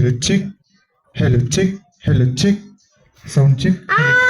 Hello chick. Hello chick. Hello chick. Sound chick. Ah!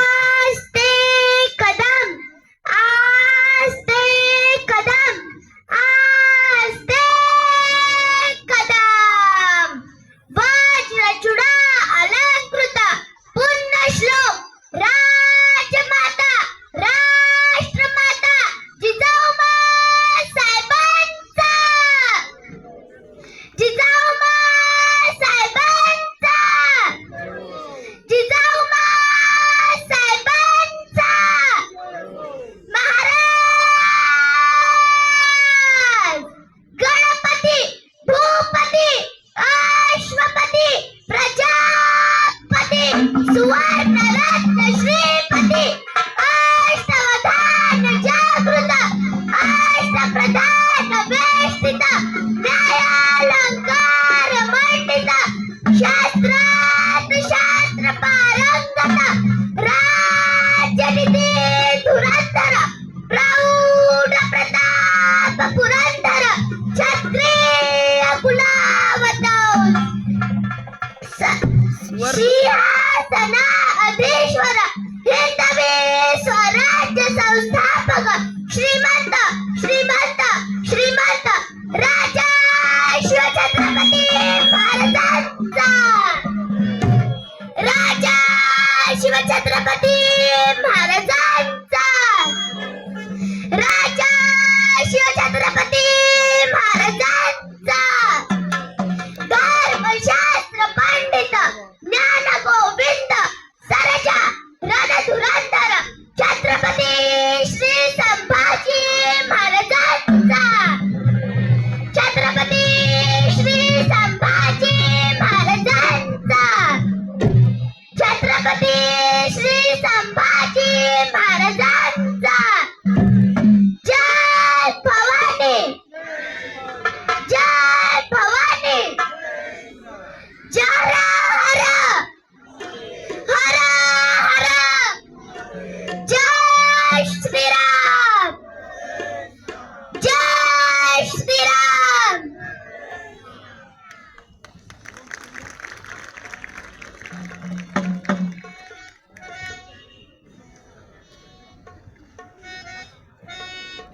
सुवर्ण रत्न श्रीपती। अष्टवधान जागृत। अष्टप्रधान वेष्टित। न्यायालंकार मंडित। शास्त्रात शास्त्र पारंगत राजनीती धुरंधर। प्रौढ प्रताप पुरंदर। क्षत्रिय कुलावत। सिंह छत्रपती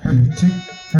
아, 지